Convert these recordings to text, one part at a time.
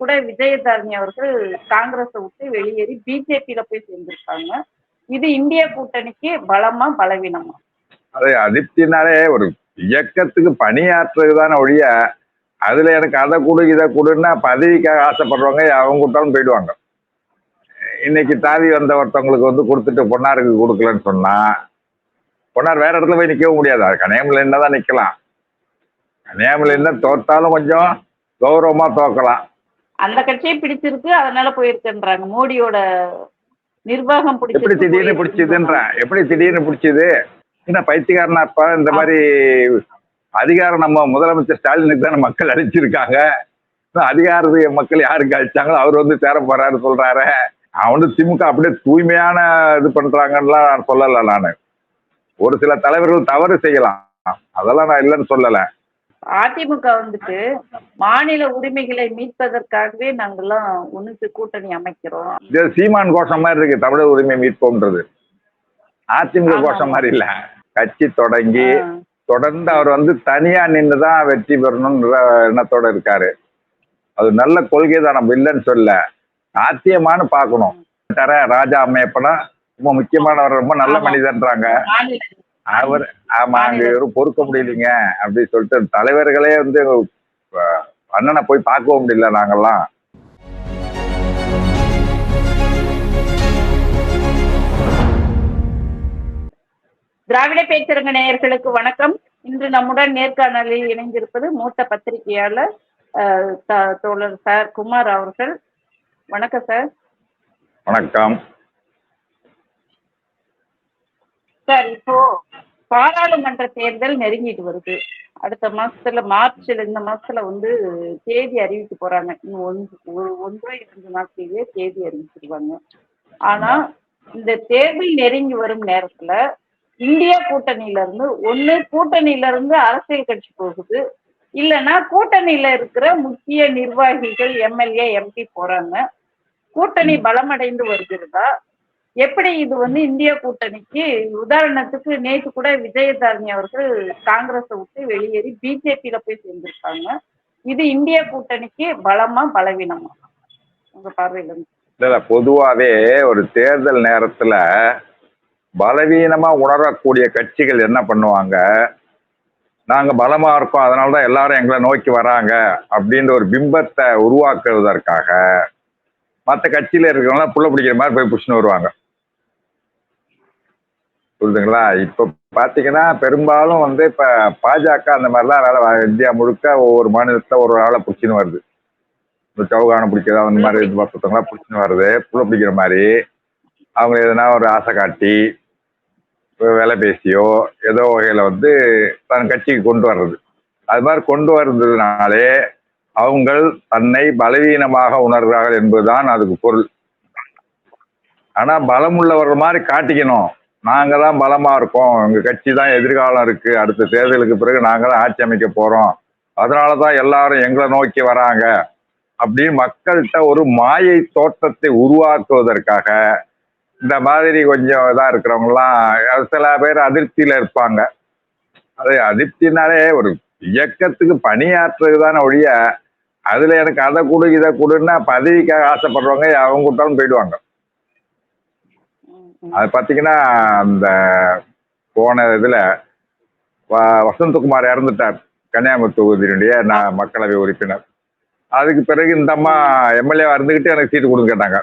கூட விஜயதாரணி அவர்கள் காங்கிரஸை விட்டு வெளியேறி பிஜேபியில போய் சேர்ந்திருக்காங்க. இது இந்திய கூட்டணிக்கு பலமா பலவீனமா? அது அதிப்தினாலே ஒரு இயக்கத்துக்கு பணியாற்றுறதுதான ஒழிய அதுல எனக்கு அதை கொடு இதை கொடுன்னா பதவிக்காக ஆசைப்படுறவங்க அவங்க கூட்டாலும் போயிடுவாங்க. இன்னைக்கு தாவி வந்த ஒருத்தவங்களுக்கு வந்து கொடுத்துட்டு பொன்னாருக்கு கொடுக்கலன்னு சொன்னா பொன்னார் வேற இடத்துல போய் நிற்கவும் முடியாது. அது என்ன தான் நிற்கலாம் என்ன தோத்தாலும் கொஞ்சம் கௌரவமா தோக்கலாம். அந்த கட்சியை பிடிச்சிருக்கு அதனால போயிருக்குன்றாங்க. மோடியோட நிர்வாகம் எப்படி திடீர்னு. பிடிச்சதுன்றேன் எப்படி திடீர்னு பிடிச்சது? என்ன பைத்தியக்காரனா இப்ப இந்த மாதிரி அதிகாரம் நம்ம முதலமைச்சர் ஸ்டாலினுக்கு தானே மக்கள் அளிச்சிருக்காங்க இன்னும் அதிகாரத்தை மக்கள் யாருக்கு அளிச்சாங்களோ அவர் வந்து சேர போறாரு சொல்றாரு. அவன் திமுக அப்படியே தூய்மையான இது பண்றாங்கன்னுலாம் நான் சொல்லல நானு. ஒரு சில தலைவர்கள் தவறு செய்யலாம். அதெல்லாம் நான் இல்லைன்னு சொல்லல. அதிமுக வந்துட்டு மாநில உரிமைகளை மீட்பதற்காகவே நாங்கெல்லாம் ஒண்ணுக்கு கூட்டணி அமைக்கிறோம். சீமான் கோஷம் மாதிரி இருக்கு தமிழர் உரிமை மீட்போம்ன்றது அதிமுக. கோஷம் மாதிரி இல்ல. கட்சி தொடங்கி. தொடர்ந்து அவர் வந்து தனியா நின்று தான் வெற்றி பெறணும்ன்ற எண்ணத்தோட இருக்காரு. அது நல்ல கொள்கை தான் நம்ம இல்லைன்னு சொல்ல சாத்தியமானு பார்க்கணும். தர ராஜா அம்மையப்பனா ரொம்ப முக்கியமானவர் ரொம்ப நல்ல. மனிதன்றாங்க அவர் ஆமா அங்க யாரும் பொறுக்க முடியலைங்க அப்படின்னு சொல்லிட்டு தலைவர்களே வந்து அண்ணனை போய் பார்க்கவும் முடியல நாங்கெல்லாம். திராவிட பேச்சரங்க நேயர்களுக்கு வணக்கம். இன்று நம்முடன் நேர்காணலில் இணைந்திருப்பது மூத்த பத்திரிகையாளர் தோழர் சார் குமார் அவர்கள். வணக்கம் சார். வணக்கம். சார் இப்போ பாராளுமன்ற தேர்தல் நெருங்கிட்டு வருது. அடுத்த மாசத்துல மார்ச்ல இந்த மாசத்துல வந்து தேதி அறிவிக்க போறாங்க. இன்னும் ஒன்று ஒரு ஒன்றோ இரண்டு நாட்களிலேயே தேதி அறிவிச்சிருவாங்க. ஆனா இந்த தேர்தல் நெருங்கி வரும் நேரத்துல இந்தியா கூட்டணியில இருந்து ஒண்ணு கூட்டணியில இருந்து அரசியல் கட்சி போகுது. இல்லைன்னா கூட்டணியில இருக்கிற முக்கிய நிர்வாகிகள் எம்எல்ஏ எம்பி போறாங்க. கூட்டணி பலமடைந்து வருகிறதா? எப்படி இது வந்து இந்திய கூட்டணிக்கு உதாரணத்துக்கு நேற்று கூட விஜயதாரணி அவர்கள் காங்கிரஸை விட்டு வெளியேறி பிஜேபியில போய் சேர்ந்திருக்காங்க. இது இந்திய கூட்டணிக்கு பலமா பலவீனமா? உங்க பார்வையில இல்ல பொதுவாவே ஒரு தேர்தல் நேரத்துல பலவீனமா உணரக்கூடிய கட்சிகள் என்ன பண்ணுவாங்க? நாங்க பலமா இருக்கோம் அதனாலதான் எல்லாரும் எங்களை நோக்கி வராங்க அப்படின்ற ஒரு பிம்பத்தை உருவாக்குவதற்காக மற்ற கட்சியில இருக்கிறவங்க புள்ள பிடிக்கிற மாதிரி போய் புஷ்னு வருவாங்க. புரியுதுங்களா? இப்ப பாத்தீங்கன்னா பெரும்பாலும் வந்து இப்ப பாஜக அந்த மாதிரிலாம் வேலை இந்தியா முழுக்க ஒவ்வொரு மாநிலத்துல ஒரு ஆளை பிடிச்சின்னு வருது. இந்த சவுகானம் பிடிக்கிறது அந்த மாதிரி இது பார்த்தவங்களா பிடிச்சின்னு வருது. புள்ள பிடிக்கிற மாதிரி. அவங்க எதனா ஒரு ஆசை காட்டி வேலை பேசியோ ஏதோ வகையில வந்து தன் கட்சிக்கு கொண்டு வர்றது. அது மாதிரி கொண்டு வர்றதுனாலே அவங்கள் தன்னை பலவீனமாக உணர்கிறார்கள் என்பதுதான் அதுக்கு பொருள். ஆனா பலம் உள்ளவர் மாதிரி காட்டிக்கணும். நாங்க தான் பலமா இருக்கோம். எங்க கட்சி தான் எதிர்காலம் இருக்கு. அடுத்த தேர்தலுக்கு பிறகு நாங்க தான் ஆட்சி அமைக்க போறோம். அதனாலதான் எல்லாரும் எங்களை நோக்கி வராங்க. அப்படின்னு மக்கள்கிட்ட ஒரு மாயை தோட்டத்தை உருவாக்குவதற்காக இந்த மாதிரி கொஞ்சம் இதாக இருக்கிறவங்கலாம் சில பேர் அதிருப்தியில இருப்பாங்க. அது அதிருப்தினாலே ஒரு இயக்கத்துக்கு பணியாற்றுறது தானே ஒழிய அதுல எனக்கு அதை கொடு இதை கொடுன்னா பதவிக்காக ஆசைப்படுறவங்க அவங்க கூட்டாலும் போயிடுவாங்க. அது பார்த்தீங்கன்னா அந்த போன இதுல வசந்தகுமார் இறந்துட்டார். கன்னியாகுமரி தொகுதியினுடைய நான் மக்களவை உறுப்பினர். அதுக்கு பிறகு இந்த அம்மா எம்எல்ஏ இருந்துகிட்டு எனக்கு சீட்டு கொடுக்க கேட்டாங்க.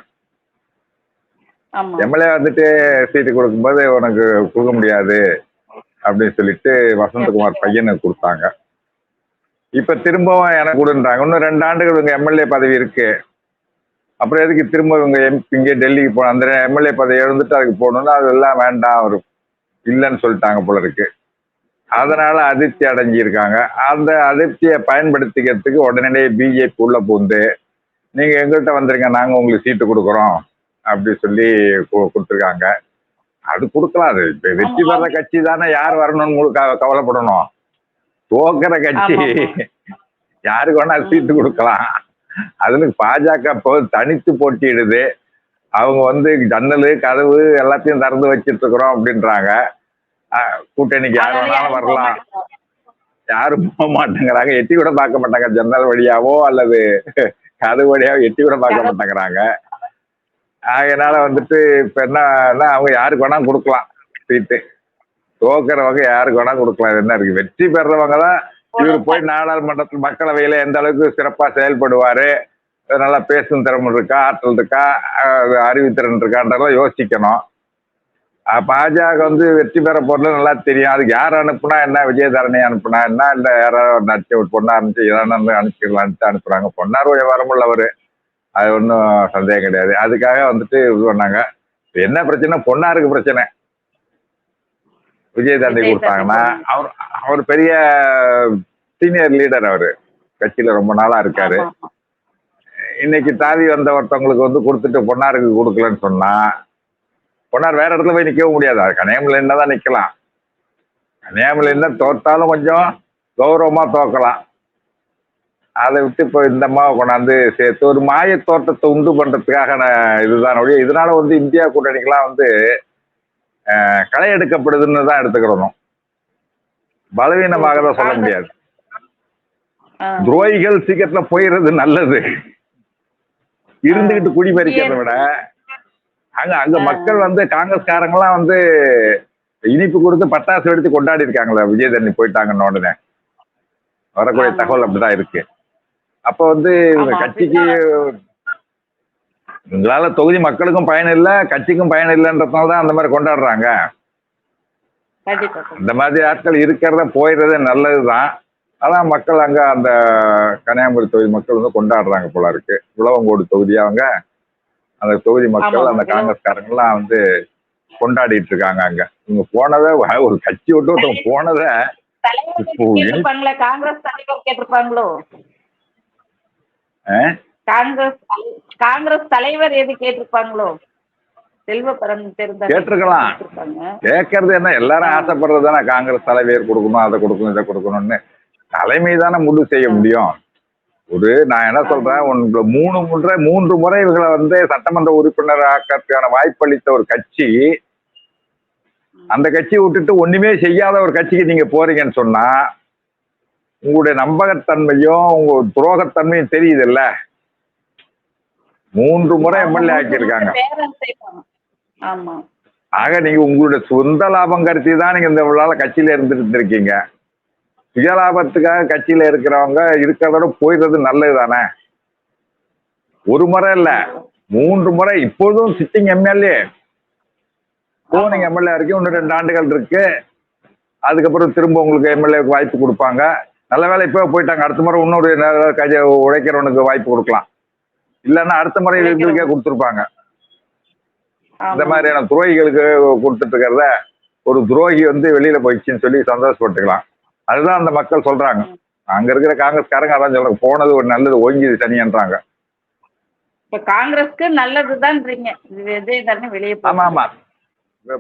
எம்எல்ஏ வந்துட்டு சீட்டு கொடுக்கும்போது உனக்கு கொடுக்க முடியாது அப்படின்னு சொல்லிட்டு வசந்தகுமார் பையனுக்கு கொடுத்தாங்க. இப்ப திரும்பவும் எனக்கு கொடுன்றாங்க. இன்னும் ரெண்டு ஆண்டுகள் இவங்க எம்எல்ஏ பதவி இருக்கு. அப்புறம் எதுக்கு திரும்ப இவங்க எம்பி இங்கே டெல்லிக்கு போகணும் அந்த எம்எல்ஏ பதவி எழுந்துட்டு அதுக்கு போகணும்னா அதெல்லாம் வேண்டாம் அவர் இல்லைன்னு சொல்லிட்டாங்க போல இருக்கு. அதனால அதிர்ச்சி அடைஞ்சிருக்காங்க. அந்த அதிர்ச்சியை பயன்படுத்திக்கிறதுக்கு உடனே பிஜேபி உள்ள பூந்து நீங்க எங்கள்கிட்ட வந்துருங்க நாங்க உங்களுக்கு சீட்டு கொடுக்குறோம் அப்படி சொல்லி கொடுத்திருக்காங்க. அது கொடுக்கலாம் அது இப்ப வெற்றி. பெற கட்சி தானே யார் வரணும்னு கவலைப்படணும். தோக்கிற கட்சி. யாருக்கு வேணா சீட்டு கொடுக்கலாம். அதுல பாஜக இப்போ தனித்து போட்டியிடுது. அவங்க வந்து ஜன்னலு கதவு எல்லாத்தையும் திறந்து வச்சிட்டு இருக்கிறோம் அப்படின்றாங்க கூட்டணிக்கு யார் வேணாலும் வரலாம். யாரும் போக மாட்டேங்கிறாங்க. எட்டி கூட பார்க்க மாட்டாங்க. ஜன்னல் வழியாவோ அல்லது அது வழியாக எட்டி கூட பார்க்க மாட்டேங்கிறாங்க. அதனால வந்துட்டு இப்ப என்னன்னா அவங்க யாருக்கு வேணா கொடுக்கலாம். சீட்டு தோக்குறவங்க யாருக்கு வேணா கொடுக்கலாம். என்ன இருக்கு? வெற்றி பெறவங்க தான் இவர் போய் நாடாளுமன்றத்தில் மக்களவையில எந்த அளவுக்கு சிறப்பா செயல்படுவாரு நல்லா பேசும் திறமை இருக்கா ஆற்றல் இருக்கா அறிவுத்திறன் இருக்கான்றதெல்லாம் யோசிக்கணும். பாஜக வந்து வெற்றி பெற போறது நல்லா தெரியும். அதுக்கு யார் அனுப்புனா என்ன விஜயதரணி அனுப்புனா என்ன இல்ல யாராவது நடிச்சு ஒரு பொண்ணா அனுப்பிச்சு எதாவது அனுப்பிச்சிடலான்ட்டு அனுப்புறாங்க. பொன்னார் வரமுள்ளவர் அது ஒன்றும் சந்தேகம் கிடையாது. அதுக்காக வந்துட்டு இது பண்ணாங்க. என்ன பிரச்சனை? பொன்னாருக்கு பிரச்சனை. விஜயதாண்டி விஜய் கொடுத்தாங்கன்னா அவர் அவர் பெரிய சீனியர் லீடர் அவரு. கட்சியில ரொம்ப நாளா இருக்காரு. இன்னைக்கு தாவி வந்த ஒருத்தவங்களுக்கு வந்து கொடுத்துட்டு பொன்னாருக்கு கொடுக்கலன்னு சொன்னா பொன்னார் வேற இடத்துல போய் நிக்கவும் முடியாது. அது கன்னியாகுமரியில தான் நிக்கலாம். கன்னியாகுமரியில தோத்தாலும் கொஞ்சம் கௌரவமா தோக்கலாம். அதை விட்டு இப்போ இந்த அம்மாவை கொண்டாந்து சேர்த்து ஒரு மாய தோட்டத்தை உண்டு பண்றதுக்காக இதுதான். ஒழிய இதனால வந்து இந்தியா கூட்டணிக்கெல்லாம் வந்து களை எடுக்கப்படுதுன்னு தான் எடுத்துக்கிறணும். பலவீனமாக தான் சொல்ல முடியாது. துரோகிகள் சீக்கிரத்துல போயிடுறது நல்லது. இருந்துகிட்டு குடி பறிக்கிறத விட. அங்க அங்க. மக்கள் வந்து காங்கிரஸ்காரங்களாம் வந்து இனிப்பு கொடுத்து பட்டாசு வெடித்து கொண்டாடி இருக்காங்களே விஜயதரணி போயிட்டாங்கன்னு உடனே. வரக்கூடிய. தகவல் அப்படிதான் இருக்கு. அப்ப வந்து இவங்க கட்சிக்கு உங்களால தொகுதி மக்களுக்கும் பயன் இல்ல கட்சிக்கும் பயன் இல்லைன்றதுனால தான் அந்த மாதிரி கொண்டாடுறாங்க. இந்த மாதிரி ஆட்கள் இருக்கிறத போயிடுறது நல்லதுதான். ஆனா மக்கள் அங்க அந்த கன்னியாகுமரி தொகுதி மக்கள் வந்து கொண்டாடுறாங்க போல இருக்கு. உழவங்கோடு தொகுதி அவங்க அந்த தொகுதி மக்கள் அந்த காங்கிரஸ்காரங்கெல்லாம் வந்து கொண்டாடிட்டு இருக்காங்க அங்க. இவங்க போனதை ஒரு கட்சி விட்டு ஒருத்தவங்க போனதை காங்கிரஸ் தலைவர் கேட்டிருப்பாங்களோ? காங்கிரஸ் காங்கிரஸ் தலைவர் எது கேட்டிருப்பாங்களோ? செல்வ கேட்டிருக்கலாம். கேட்கறது என்ன? எல்லாரும் ஆசைப்படுறது தானே காங்கிரஸ் தலைவர் கொடுக்கணும் அதை கொடுக்கணும் இதை கொடுக்கணும்னு. தலைமை தானே முடிவு செய்ய முடியும். ஒரு நான் என்ன சொல்றேன்? உங்க மூணு முறை மூன்று முறை இவங்களை வந்து சட்டமன்ற உறுப்பினர் ஆக்கிறதுக்கான வாய்ப்பளித்த ஒரு கட்சி அந்த கட்சியை விட்டுட்டு ஒண்ணுமே செய்யாத ஒரு கட்சிக்கு நீங்க போறீங்கன்னு சொன்னா உங்களுடைய நம்பகத்தன்மையும் உங்க துரோகத்தன்மையும் தெரியுது இல்ல மூன்று முறை எம்எல்ஏ ஆக்கியிருக்காங்க. ஆக நீங்க உங்களுடைய சொந்த லாபம் கருத்தி தான் நீங்க இந்த இவ்வளவு கட்சியில இருந்துட்டு இருந்திருக்கீங்க சுயலாபத்துக்காக கட்சியில இருக்கிறவங்க இருக்கிறதோட போயிடுறது நல்லது தானே ஒரு முறை இல்ல. மூன்று முறை இப்போதும் சிட்டிங் எம்எல்ஏ போனிங் எம்எல்ஏ இருக்கு இன்னும் ரெண்டு ஆண்டுகள் இருக்கு. அதுக்கப்புறம் திரும்ப உங்களுக்கு எம்எல்ஏக்கு வாய்ப்பு கொடுப்பாங்க. நல்ல வேலை இப்போ போயிட்டாங்க. அடுத்த முறை இன்னொரு உழைக்கிறவனுக்கு வாய்ப்பு கொடுக்கலாம். இல்லைன்னா அடுத்த முறை இவங்களுக்கே கொடுத்துருப்பாங்க. இந்த. மாதிரியான துரோகிகளுக்கு கொடுத்துட்டு இருக்கிறத ஒரு துரோகி வந்து வெளியில போயிடுச்சுன்னு சொல்லி சந்தோஷப்பட்டுக்கலாம். அதுதான் அந்த மக்கள் சொல்றாங்க. அங்க இருக்கிற காங்கிரஸ்காரங்க அதான் சொல்றாங்க போனது ஒரு நல்லது ஓங்கிது தனியன்றாங்க. இப்ப காங்கிரஸ்க்கு நல்லதுதான்றீங்க வெளியே ஆமா ஆமா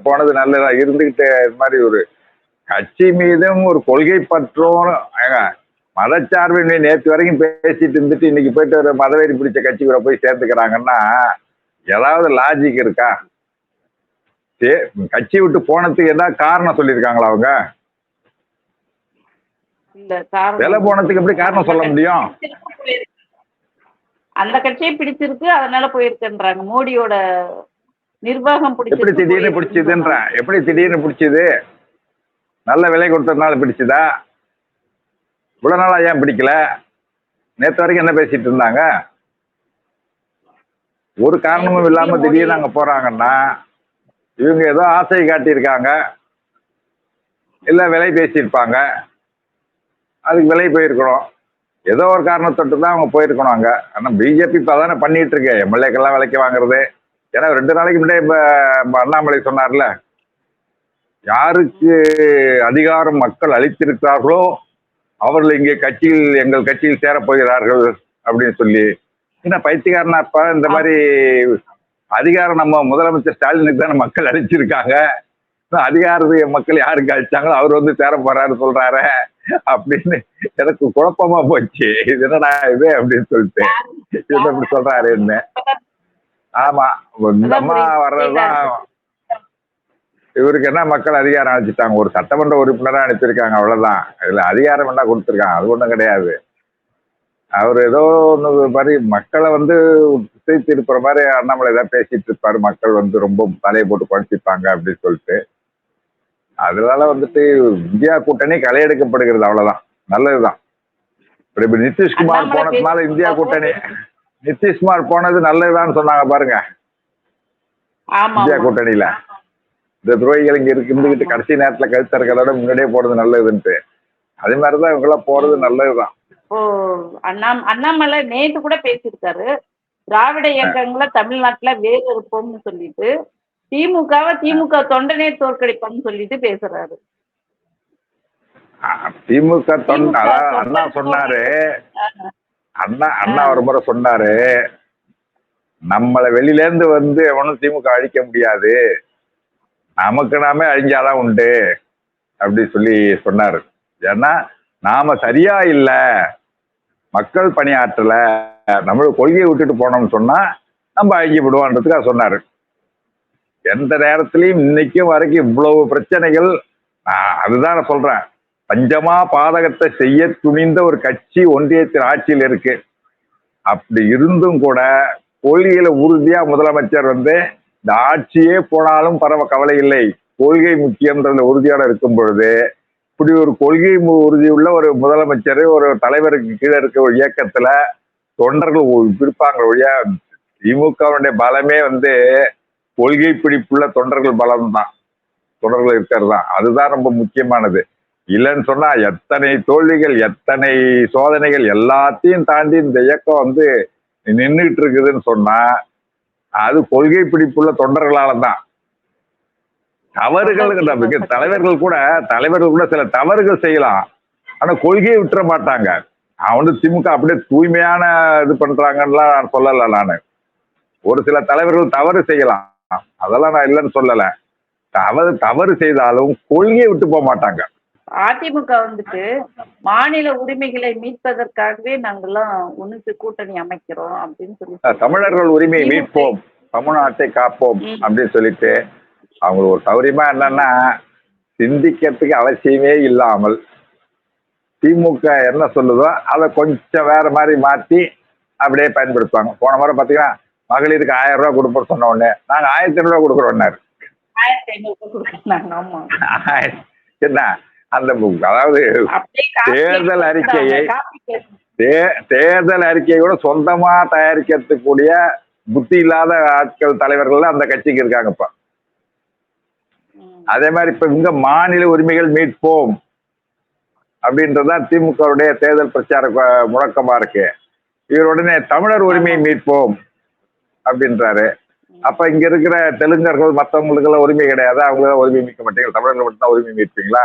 போனது நல்லதா இருந்துகிட்டு இது மாதிரி ஒரு கட்சி மீதும் ஒரு கொள்கை பற்றும் மதச்சார்பின்மை நேற்று வரைக்கும் பேசிட்டு இருந்துட்டு இன்னைக்கு போயிட்டு ஒரு மதவெறி பிடிச்ச கட்சி கூட போய் சேர்த்துக்கிறாங்கன்னா ஏதாவது லாஜிக் இருக்கா? சே- கட்சி விட்டு போனதுக்கு ஏதாவது காரணம் சொல்லியிருக்காங்களா அவங்க? விலை போனதுக்கு எப்படி காரணம் சொல்ல முடியும்? அந்த கட்சியை பிடிச்சிருக்கு அதனால போயிருக்குன்றாங்க. மோடியோட நிர்வாகம் எப்படி திடீர்னு பிடிச்சதுன்றேன் எப்படி திடீர்னு பிடிச்சது? நல்ல விலை கொடுத்ததுனால பிடிச்சதா? இவ்வளவு நாளா ஏன் பிடிக்கல? நேற்று வரைக்கும் என்ன பேசிட்டு இருந்தாங்க? ஒரு காரணமும் இல்லாம திடீர்னு அங்க போறாங்கன்னா இவங்க ஏதோ ஆசை காட்டியிருக்காங்க. இல்ல விலை பேசியிருப்பாங்க. அதுக்கு விலை போயிருக்கணும் ஏதோ ஒரு காரணத்தொட்டு தான் அவங்க போயிருக்கணும் அங்க. ஆனா பிஜேபி இப்போ அதானே பண்ணிட்டு இருக்கு. எம்எல்ஏக்கெல்லாம் விலைக்கு வாங்குறது. ஏன்னா ரெண்டு நாளைக்கு முன்னாடி இப்போ இப்ப அண்ணாமலை சொன்னார்ல யாருக்கு அதிகாரம் மக்கள் அளித்திருக்கிறார்களோ அவர்கள் இங்கே கட்சியில் எங்கள் கட்சியில் சேரப் போகிறார்கள் அப்படின்னு சொல்லி என்ன பைத்தியக்காரனா இப்ப இந்த மாதிரி அதிகாரம் நம்ம முதலமைச்சர் ஸ்டாலினுக்கு தானே மக்கள் அழிச்சிருக்காங்க அதிகாரத்தை மக்கள் யாருக்கு அழிச்சாங்களோ அவர் வந்து சேர போறாரு சொல்றாரு அப்படின்னு எனக்கு குழப்பமா போச்சு. இது என்னடா இது அப்படின்னு சொல்லிட்டு. என்ன இப்படி சொல்றாரு என்ன? ஆமா இந்த அம்மா வர்றதுதான் இவருக்கு என்ன மக்கள் அதிகாரம் அளிச்சுட்டாங்க? ஒரு சட்டமன்ற உறுப்பினரா அனுப்பியிருக்காங்க அவ்வளவுதான். இதுல அதிகாரம் என்ன கொடுத்துருக்காங்க? அது ஒண்ணும் கிடையாது. அவர் ஏதோ ஒன்று மாதிரி மக்களை வந்து திசை திருப்புற மாதிரி அண்ணாமலை ஏதாவது பேசிட்டு இருப்பாரு. மக்கள் வந்து ரொம்ப தலையை போட்டு குழச்சிப்பாங்க அப்படின்னு சொல்லிட்டு. அதனால வந்துட்டு இந்தியா கூட்டணி களையெடுக்கப்படுகிறது அவ்வளவுதான். நல்லதுதான். இப்ப நிதிஷ்குமார் போனதுனால இந்தியா கூட்டணி நிதிஷ்குமார் போனது நல்லதுதான்னு சொன்னாங்க பாருங்க. இந்தியா. கூட்டணியில. இந்த துரோகிகள் இங்க இருக்கு இருந்துகிட்டு கடைசி நேரத்துல கழுத்து இருக்கிறதோட முன்னாடியே போறது நல்லதுன்ட்டு. அதே மாதிரிதான் இவங்க எல்லாம் போறது நல்லதுதான். இப்போ அண்ணா அண்ணாமலை நேத்து கூட பேசியிருக்காரு. திராவிட இயக்கங்களை தமிழ்நாட்டுல வேறு இருப்போம்னு சொல்லிட்டு திமுகவை திமுக தொண்டனே தோற்கடிப்பான்னு சொல்லிட்டு பேசுறாரு. திமுக தொண்ட திமுக அதாவது அண்ணா சொன்னாரு. அண்ணா அண்ணா ஒரு முறை சொன்னாரு. நம்மளை வெளியில இருந்து வந்து எவனும் திமுக அழிக்க முடியாது. நமக்கு நாமே அழிஞ்சாதான் உண்டு அப்படி சொல்லி சொன்னாரு. ஏன்னா நாம சரியா இல்ல மக்கள் பணியாற்றல நம்மளுக்கு கொள்கையை விட்டுட்டு போனோம்னு சொன்னா நம்ம அழிஞ்சு விடுவோன்றதுக்காக சொன்னாரு. எந்த நேரத்திலையும் இன்னைக்கும் வரைக்கும் இவ்வளவு பிரச்சனைகள் அதுதான் நான் சொல்றேன். பஞ்சமா பாதகத்தை செய்ய துணிந்த ஒரு கட்சி ஒன்றியத்தின் ஆட்சியில் இருக்கு. அப்படி இருந்தும் கூட கொள்கையில உறுதியா முதலமைச்சர் வந்து இந்த ஆட்சியே போனாலும் பரவ கவலை இல்லை. கொள்கை முக்கியம்ன்றதுல உறுதியோட இருக்கும் பொழுது இப்படி ஒரு கொள்கை மு- உறுதியுள்ள ஒரு முதலமைச்சர் ஒரு தலைவருக்கு கீழே இருக்க ஒரு இயக்கத்துல தொண்டர்கள் ஒ- இருப்பாங்க ஒழிய திமுகவுடைய பலமே வந்து கொள்கை பிடிப்புள்ள தொண்டர்கள் பலம் தான் தொண்டர்கள் இருக்கிறது தான் அதுதான் ரொம்ப முக்கியமானது. இல்லைன்னு சொன்னா எத்தனை தோல்விகள் எத்தனை சோதனைகள் எல்லாத்தையும் தாண்டி இந்த இயக்கம் வந்து நின்றுட்டு இருக்குதுன்னு சொன்னா அது கொள்கை பிடிப்புள்ள தொண்டர்களால தான் தவறுகள் தலைவர்கள் கூட தலைவர்கள் கூட சில தவறுகள் செய்யலாம். ஆனா கொள்கையை விட்டுற மாட்டாங்க. அவன் வந்து திமுக அப்படியே தூய்மையான இது பண்றாங்கன்னுலாம் நான் சொல்லல நானு. ஒரு சில தலைவர்கள் தவறு செய்யலாம். அதெல்லாம் நான் இல்லைன்னு சொல்லல. தவறு தவறு செய்தாலும் கொள்கையை விட்டு போக மாட்டாங்க. அதிமுக வந்துட்டு மாநில உரிமைகளை மீட்பதற்காகவே நாங்கெல்லாம் ஒண்ணுக்கு கூட்டணி அமைக்கிறோம் அப்படின்னு சொல்லி தமிழர்கள் உரிமையை மீட்போம். தமிழ்நாட்டை காப்போம். அப்படின்னு சொல்லிட்டு அவங்களுக்கு ஒரு சௌரியமா என்னன்னா சிந்திக்கிறதுக்கு அவசியமே இல்லாமல் திமுக என்ன சொல்லுதோ அதை கொஞ்சம் வேற மாதிரி மாத்தி அப்படியே பயன்படுத்துவாங்க. போன முறை பாத்தீங்கன்னா மகளிருக்கு ஆயிரம் ரூபாய் கொடுப்போம் சொன்ன உடனே நாங்க ஆயிரத்தி ஐநூறு ரூபாய் கொடுக்குறோம்னாரு என்ன? அந்த அதாவது தேர்தல் அறிக்கையை- தேர்தல் அறிக்கையை கூட சொந்தமா தயாரிக்கிறதுக்கூடிய புத்தி இல்லாத ஆட்கள் தலைவர்கள் அந்த கட்சிக்கு இருக்காங்க இப்ப ம். அதே மாதிரி இப்ப இங்க மாநில உரிமைகள் மீட்போம் அப்படின்றதுதான் திமுகவுடைய தேர்தல் பிரச்சார முழக்கமா இருக்கு. இவர் உடனே தமிழர் உரிமையை மீட்போம் அப்படின்றாரு. அப்ப இங்க இருக்கிற தெலுங்கர்கள் மற்றவங்களுக்கு எல்லாம் உரிமை கிடையாது. அவங்க உரிமை மீட்க மாட்டீங்க. தமிழர்கள் மட்டும் தான் உரிமை மீட்பீங்களா?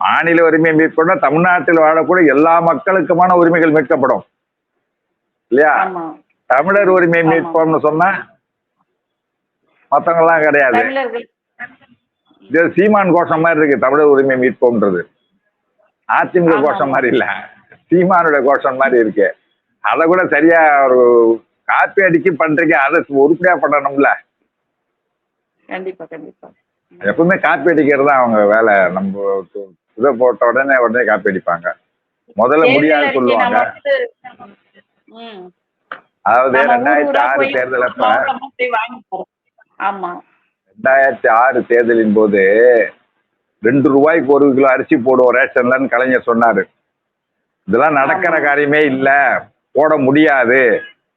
மாநில உரிமை மீட்போம்னா தமிழ்நாட்டில் வாழக்கூடிய எல்லா மக்களுக்குமான உரிமைகள் மீட்கப்படும். இல்லையா? தமிழர் உரிமை. மீட்போம்னு சொன்னா மத்தவங்க எல்லாம் கிடையாது இது சீமான் கோஷம் மாதிரி இருக்கு தமிழர் உரிமை மீட்போம்ன்றது. அதிமுக கோஷம். மாதிரி இல்ல. சீமானுடைய கோஷம் மாதிரி இருக்கு. அதை கூட சரியா ஒரு காப்பி அடிச்சு பண்றீங்க அதை உருப்படியா பண்ணணும்ல. கண்டிப்பா கண்டிப்பா. எப்பவுமே காப்பி அடிக்கிறது தான் அவங்க வேலை. நம்ம இதை போட்ட உடனே உடனே காப்பி அடிப்பாங்க. முதல்ல அறிக்கை சொல்லுவாங்க. அதாவது ரெண்டாயிரத்தி ஆறு தேர்தல் அப்ப ரெண்டாயிரத்தி ஆறு தேர்தலின் போது ரெண்டு ரூபாய்க்கு ஒரு கிலோ அரிசி போடுவோம் ரேஷன்லன்னு கலைஞர் சொன்னாரு. இதெல்லாம் நடக்கிற. காரியமே இல்ல. போட முடியாது.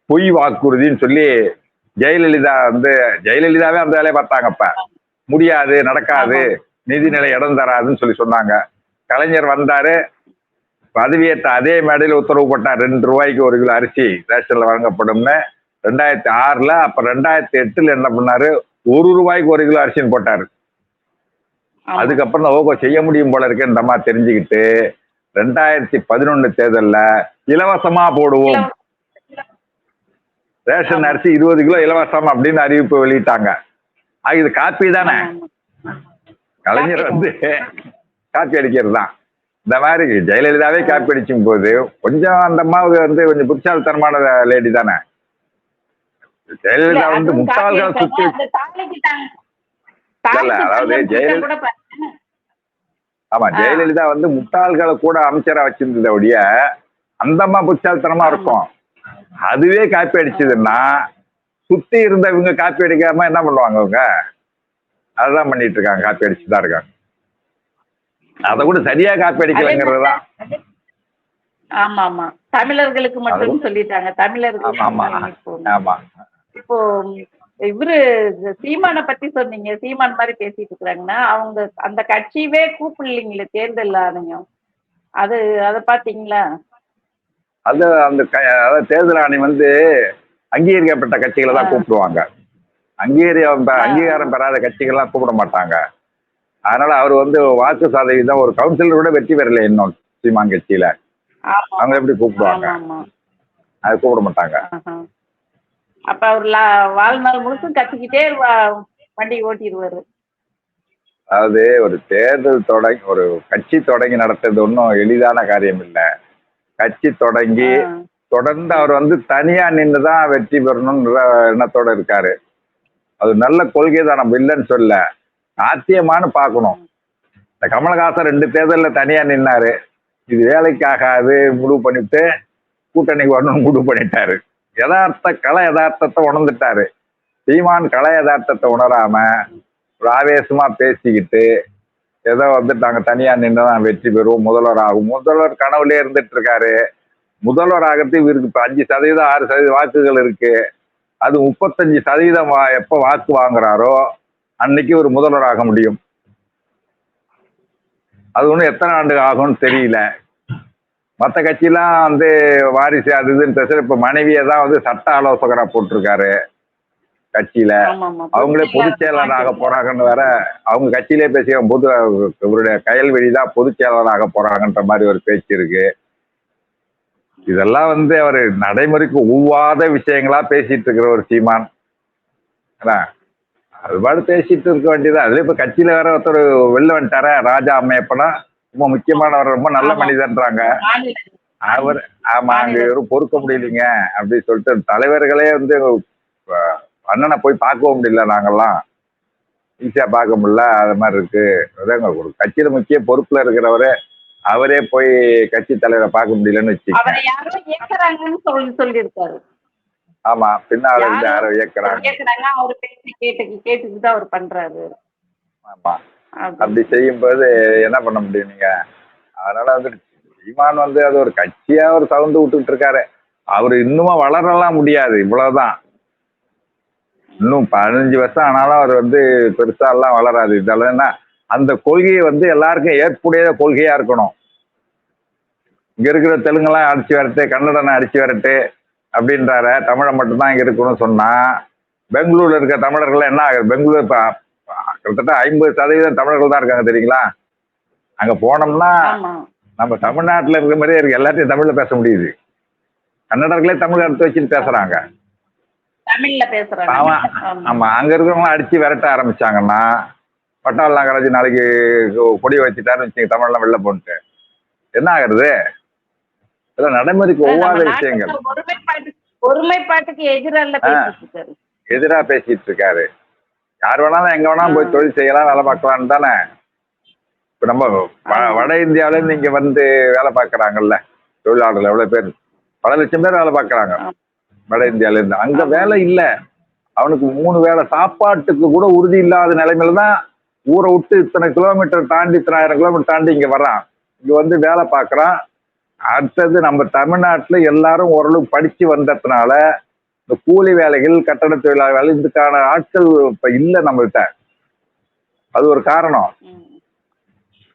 பொய் வாக்குறுதின்னு சொல்லி ஜெயலலிதா வந்து ஜெயலலிதாவே அந்த வேலையை பார்த்தாங்க அப்ப. முடியாது நடக்காது. நிதிநிலை இடம் தராதுன்னு சொல்லி சொன்னாங்க. கலைஞர் வந்தாரு. பதவியேற்ற அதே மேடையில் உத்தரவு போட்டார். ரெண்டு ரூபாய்க்கு ஒரு கிலோ அரிசி ரேஷன்ல வழங்கப்படும்னு. ரெண்டாயிரத்தி ஆறுல அப்ப ரெண்டாயிரத்தி எட்டுல என்ன பண்ணாரு? ஒரு ரூபாய்க்கு ஒரு கிலோ அரிசின்னு போட்டாரு. அதுக்கப்புறம் தான் ஓகோ செய்ய முடியும் போல இருக்குன்னு மாதிரி தெரிஞ்சுக்கிட்டு. ரெண்டாயிரத்தி பதினொன்னு தேர்தல்ல இலவசமா போடுவோம். ரேஷன். அரிசி இருபது கிலோ இலவசம் அப்படின்னு அறிவிப்பு வெளியிட்டாங்க. இது காப்பி தானே. கலைஞர் வந்து காப்பி அடிக்கிறது தான் இந்த மாதிரி ஜெயலலிதாவே காப்பி அடிக்கும் போது கொஞ்சம் அந்த அம்மாவுக்கு வந்து கொஞ்சம் புத்திசாலித்தனமான லேடி தானே ஜெயலலிதா வந்து முட்டாள்களை. சுத்தி அந்த. இல்ல, அதாவது ஜெயலலிதா- ஆமா. ஜெயலலிதா வந்து முட்டாள்களை கூட அமைச்சரா வச்சிருந்தத ஒழிய அந்தமா புச்சாலித்தனமா இருக்கும் அதுவே காப்பி அடிச்சதுன்னா சுத்தி இருந்தவங்க காப்பி அடிக்காம என்ன பண்ணுவாங்க அவங்க அதுதான் பண்ணிட்டு இருக்காங்க காப்பி அடிச்சுதான் இருக்காங்க அதை கூட சரியா காப்பி அடிக்கலைங்கிறது தான். ஆமா ஆமா தமிழர்களுக்கு மட்டும் சொல்லிட்டாங்க. தமிழர்கள் ஆமா. இப்போ இவரு சீமானை பத்தி சொன்னீங்க. சீமான் மாதிரி பேசிட்டு இருக்கிறாங்கன்னா அவங்க அந்த கட்சியவே கூப்பிடலீங்களே தேர்தல் ஆணையம். அது அத பாத்தீங்களா அது அந்த தேர்தல் ஆணையம் வந்து அங்கீகரிக்கப்பட்ட கட்சிகளை தான். கூப்பிடுவாங்க. அங்கீகாரம். அங்கீகாரம் பெறாத கட்சிகள்லாம் கூப்பிட மாட்டாங்க. அதனால அவர் வந்து வாக்கு சதவீதம் ஒரு கவுன்சிலர் கூட வெற்றி பெறல இன்னும் சீமான் கட்சியில. அவங்க எப்படி கூப்பிடுவாங்க? அது கூப்பிட மாட்டாங்க. அப்ப அவர் வாழ்நாள் முழுசும் கத்திக்கிட்டே வண்டி ஓட்டிடுவாரு. அதாவது ஒரு தேர்தல் தொடங்கி ஒரு கட்சி தொடங்கி நடத்துறது ஒன்றும் எளிதான காரியம் இல்லை. கட்சி தொடங்கி. தொடர்ந்து அவர் வந்து தனியா நின்று தான் வெற்றி பெறணும்ன்ற எண்ணத்தோட இருக்காரு. அது நல்ல கொள்கை தான் நம்ம இல்லைன்னு சொல்ல சாத்தியமானு பார்க்கணும். இந்த கமலஹாசன் ரெண்டு தேர்தலில் தனியாக நின்னாரு. இது வேலைக்காகாது முடிவு பண்ணிட்டு கூட்டணிக்கு வரணும்னு முடிவு பண்ணிட்டாரு. யதார்த்த கலை யதார்த்தத்தை உணர்ந்துட்டாரு. சீமான் கலை யதார்த்தத்தை உணராம ஒரு ஆவேசமா பேசிக்கிட்டு ஏதோ வந்து நாங்க தனியா நின்று தான் வெற்றி பெறுவோம் முதல்வர் ஆகும். முதல்வர் கனவுலே இருந்துட்டு இருக்காரு. முதல்வர் ஆகிறது இவருக்கு இப்போ அஞ்சு சதவீதம் ஆறு சதவீதம் வாக்குகள் இருக்கு. அது முப்பத்தஞ்சு சதவீதம் வா வாக்கு வாங்குறாரோ அன்னைக்கு ஒரு முதல்வர் ஆக முடியும். அது ஒன்றும் எத்தனை ஆண்டு ஆகும்னு தெரியல. மற்ற கட்சியெல்லாம் வந்து வாரிசு அது இதுன்னு பேசுற இப்ப மனைவியை தான் வந்து சட்ட ஆலோசகரா போட்டிருக்காரு கட்சியில. அவங்களே பொதுச் செயலாளராக போறாங்கன்னு வேற அவங்க கட்சியிலே பேசி பொது இவருடைய கயல்வெளி தான் பொதுச் செயலாளராக போறாங்கன்ற மாதிரி ஒரு பேச்சு இருக்கு. இதெல்லாம் வந்து அவர் நடைமுறைக்கு ஒவ்வாத விஷயங்களா பேசிட்டு இருக்கிற ஒரு சீமான். என்ன? அது பாடு பேசிட்டு இருக்க வேண்டியது அதுல இப்ப கட்சியில வேற ஒருத்தர் வெளில வந்துட்டார ராஜா அம்மையப்பனா ரொம்ப முக்கியமானவர் ரொம்ப நல்ல. மனிதன்றாங்க அவர் ஆமா அங்க யாரும் பொறுக்க முடியலைங்க அப்படின்னு சொல்லிட்டு தலைவர்களே வந்து அண்ணனை போய் பார்க்கவும் முடியல நாங்கெல்லாம். ஈஸியா பார்க்க முடியல அது மாதிரி இருக்கு. அதாங்க ஒரு கட்சியில முக்கிய பொறுப்புல இருக்கிறவரே அவரே போய் கட்சி தலைவரை பார்க்க முடியலன்னு வச்சுக்கோங்க. ஆமா பின்னால இருந்து யாரோ இயக்குறாங்க. அவர் பேசி கேட்டு கேட்டுட்டு தான் அவர் பண்றாரு. ஆமா. அப்படி. செய்யும்போது என்ன பண்ண முடியும் நீங்க? அதனால வந்து சீமான் வந்து அது ஒரு கட்சியா ஒரு சவுண்டு விட்டுக்கிட்டு இருக்காரு அவர் இன்னுமா வளரலாம் முடியாது இவ்வளவுதான். இன்னும் பதினஞ்சு வருஷம் ஆனாலும் அவர் வந்து பெருசா எல்லாம் வளராது. இதெல்லாம் அந்த கொள்கையை வந்து எல்லாருக்கும் ஏற்புடைய கொள்கையா இருக்கணும். இங்க இருக்கிற தெலுங்கெல்லாம் அடிச்சு வரட்டு கன்னடனை அடிச்சு வரட்டு அப்படின்றார. தமிழை மட்டும்தான் இங்க இருக்கணும்னு சொன்னா பெங்களூர்ல இருக்க தமிழர்கள் என்ன ஆகுது? பெங்களூர் இப்ப கிட்டத்தட்ட ஐம்பது சதவீதம் தமிழர்கள் தான் இருக்காங்க தெரியுங்களா? அங்க போனோம்னா நம்ம தமிழ்நாட்டுல இருக்கிற மாதிரியே இருக்கு. எல்லாத்தையும் தமிழ்ல பேச முடியுது. கன்னடர்களே தமிழ் எடுத்து வச்சுட்டு பேசுறாங்க. தமிழ்ல பேசுறாங்க. ஆமா. ஆமா. ஆமா. அங்க இருக்கிறவங்க அடிச்சு விரட்ட ஆரம்பிச்சாங்கன்னா பட்டாள் நாகராஜ் நாளைக்கு கொடி வச்சுட்டாருன்னு வச்சுங்க தமிழ்லாம் வெளில போன்ட்டு. என்ன ஆகுறது? இதெல்லாம் நடைமுறைக்கு ஒவ்வாத விஷயங்கள். ஒருமைப்பாட்டுக்கு எதிரால எதிரா பேசிட்டு இருக்காரு யார் வேணாலும் எங்க வேணாலும் போய் தொழில் செய்யலாம் வேலை பார்க்கலாம்னு தானே. இப்ப நம்ம வட இந்தியாவில இருந்து இங்க வந்து வேலை பார்க்கறாங்கல்ல தொழிலாளர்கள் எவ்வளவு பேர்? பல லட்சம் பேர் வேலை பார்க்கறாங்க. வட இந்தியால இருந்து. அங்க. வேலை இல்ல. அவனுக்கு மூணு வேளை சாப்பாட்டுக்கு கூட உறுதி இல்லாத நிலைமையில தான் ஊரை விட்டு இத்தனை கிலோமீட்டர் தாண்டி இத்தனை ஆயிரம் கிலோமீட்டர் தாண்டி இங்க வர்றான். இங்க வந்து வேலை பார்க்கறான். அடுத்தது நம்ம தமிழ்நாட்டுல எல்லாரும் ஓரளவு படிச்சு வந்ததுனால இந்த கூலி வேலைகள் கட்டட தொழிலாளர் வேலை இதுக்கான ஆட்கள் இப்போ இல்லை நம்மள்கிட்ட அது ஒரு காரணம்.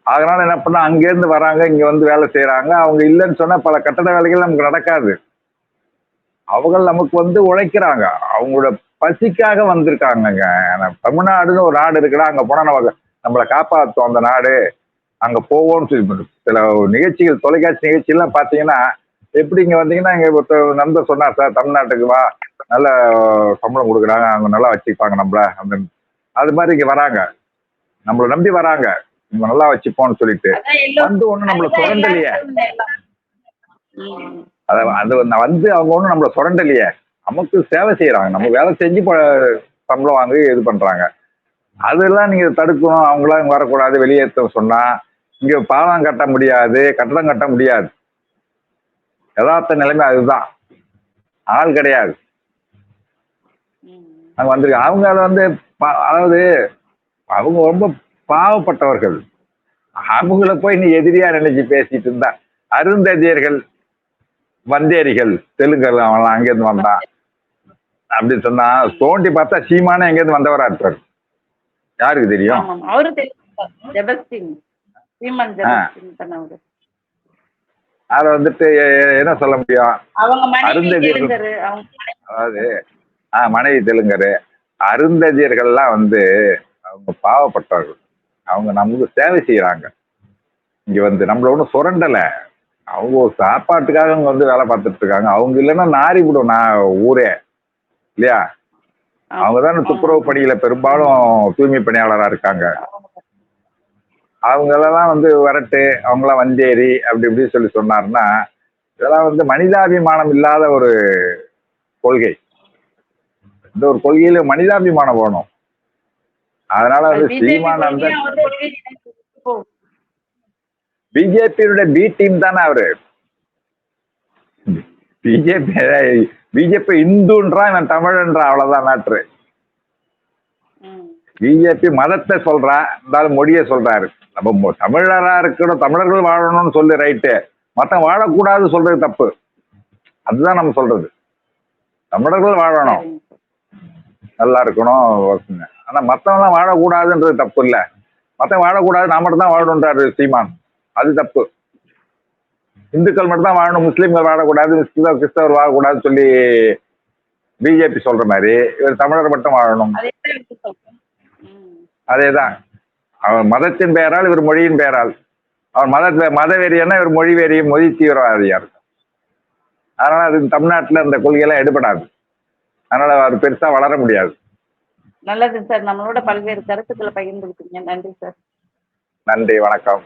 அதனால என்ன பண்ணா அங்கேருந்து வராங்க இங்க வந்து வேலை செய்யறாங்க அவங்க இல்லைன்னு சொன்னா பல கட்டட வேலைகள் நமக்கு நடக்காது. அவங்க நமக்கு வந்து உழைக்கிறாங்க. அவங்களோட பசிக்காக வந்திருக்காங்கங்க. தமிழ்நாடுன்னு ஒரு நாடு இருக்குன்னா அங்க போனா நம்ம நம்மளை காப்பாற்றும் அந்த நாடு. அங்க போவோம்னு சொல்லி சில நிகழ்ச்சிகள் தொலைக்காட்சி நிகழ்ச்சியெல்லாம் பாத்தீங்கன்னா எப்படி இங்க வந்தீங்கன்னா இங்க ஒருத்தர் நண்பர் சொன்னார் சார் தமிழ்நாட்டுக்கு வா. நல்ல சம்பளம் கொடுக்குறாங்க. அவங்க நல்லா வச்சுப்பாங்க நம்மள. அந்த அது மாதிரி இங்க வராங்க. நம்மளை நம்பி வராங்க. நம்ம நல்லா வச்சுப்போம்னு சொல்லிட்டு. வந்து ஒண்ணு நம்மள சுரண்டலையே. அத அது வந்து- அவங்க ஒண்ணும் நம்மள சுரண்டலையே. நமக்கு சேவை செய்யறாங்க. நம்ம வேலை செஞ்சு சம்பளம் வாங்கி இது பண்றாங்க. அதெல்லாம் நீங்க தடுக்கணும். அவங்களாம் இங்க வரக்கூடாது. வெளியேற்ற சொன்னா இங்க பாலம் கட்ட முடியாது கட்டடம் கட்ட முடியாது. யதார்த்த நிலைமை அதுதான். ஆள் கிடையாது. அங்க வந்திருக்கு அவங்க அதை வந்து அதாவது அவங்க ரொம்ப பாவப்பட்டவர்கள். அவங்கள போய் நீ எதிரியா நினைச்சு பேசிட்டு இருந்தா அருந்ததியர்கள் வந்தேரிகள் தெலுங்கர் அவன் அங்கேருந்து வந்தான் அப்படின்னு சொன்னா தோண்டி பார்த்தா சீமானே எங்கேருந்து வந்தவரா இருப்பார். யாருக்கு தெரியும்? அதை வந்துட்டு என்ன சொல்ல முடியும்? அருந்ததியர்கள். அதாவது ஆ மனைவி தெலுங்கரு. அருந்ததியர்கள்லாம் வந்து அவங்க பாவப்பட்டவர்கள். அவங்க நமக்கு சேவை செய்யறாங்க இங்க வந்து நம்மள ஒன்றும் சுரண்டல. அவங்க ஒரு சாப்பாட்டுக்காக அவங்க வந்து வேலை பார்த்துட்டு இருக்காங்க. அவங்க இல்லைன்னா நாரி விடும் நான் ஊரே. இல்லையா? அவங்க தானே துப்புரவு பணியில பெரும்பாலும் தூய்மை பணியாளரா இருக்காங்க. அவங்களெல்லாம் வந்து வரட்டு அவங்களாம் வந்தேரி அப்படி இப்படி சொல்லி சொன்னாருன்னா இதெல்லாம் வந்து மனிதாபிமானம் இல்லாத ஒரு கொள்கை. இந்த ஒரு கொள்கையில மனிதாபிமானம் வேணும். அதனால வந்து பிஜேபி சீமான் அந்த கொள்கையை அவர் கொள்கை நினைத்து போகும். பிஜேபியோட பி டீம் தானே அவரு? பிஜேபி பிஜேபி இந்துன்றான் இவன் தமிழன்றான் அவ்வளவுதான் ம். பிஜேபி மதத்தை சொல்றா இருந்தாலும் மொழியை சொல்றாரு. நம்ம தமிழரா இருக்கணும் தமிழர்கள் வாழணும்னு சொல்லி ரைட்டு மத்தவன் வாழக்கூடாது சொல்றது தப்பு. அதுதான் நம்ம சொல்றது. தமிழர்கள் வாழணும். நல்லா இருக்கணும். ஆனா மத்தவன்லாம் வாழக்கூடாதுன்றது தப்பு இல்ல. மத்தவன் வாழக்கூடாது நான் மட்டும் தான் வாழணுன்றாரு சீமான். அது தப்பு. இந்துக்கள் மட்டும் தான் வாழணும் முஸ்லீம்கள் வாழக்கூடாது கிறிஸ்தவ கிறிஸ்தவர் வாழக்கூடாதுன்னு சொல்லி பிஜேபி சொல்ற மாதிரி இவர் தமிழர் மட்டும் வாழணும். அதேதான் அவர் மதத்தின் பெயரால் இவர் மொழியின் பெயரால். அவர் மத மத வெறியன்னா இவர் மொழி வெறி மொழி தீவிரவாதியா இருக்கும் அதனால அது தமிழ்நாட்டுல இந்த கொள்கையெல்லாம் எடுபடாது. அதனால அவர் பெருசா வளர முடியாது. நல்லது சார். நம்மளோட பல்வேறு கருத்துக்களை பகிர்ந்துக்கிட்டீங்க. நன்றி சார். நன்றி வணக்கம்.